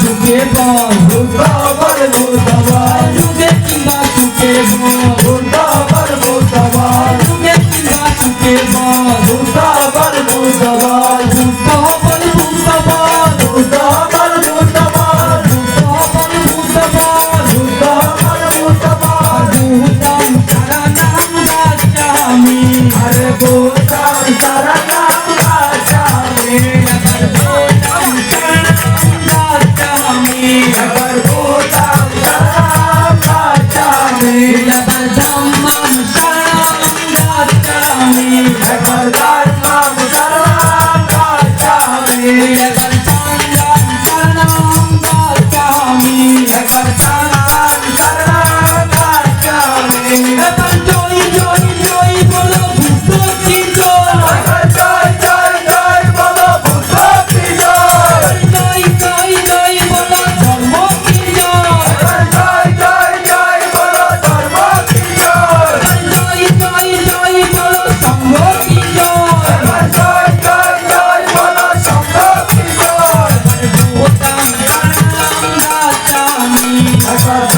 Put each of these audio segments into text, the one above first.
যুগে বল ভূতা বল ভূতা Bye.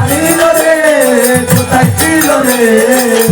আনিল রে কোথায় ছিল রে?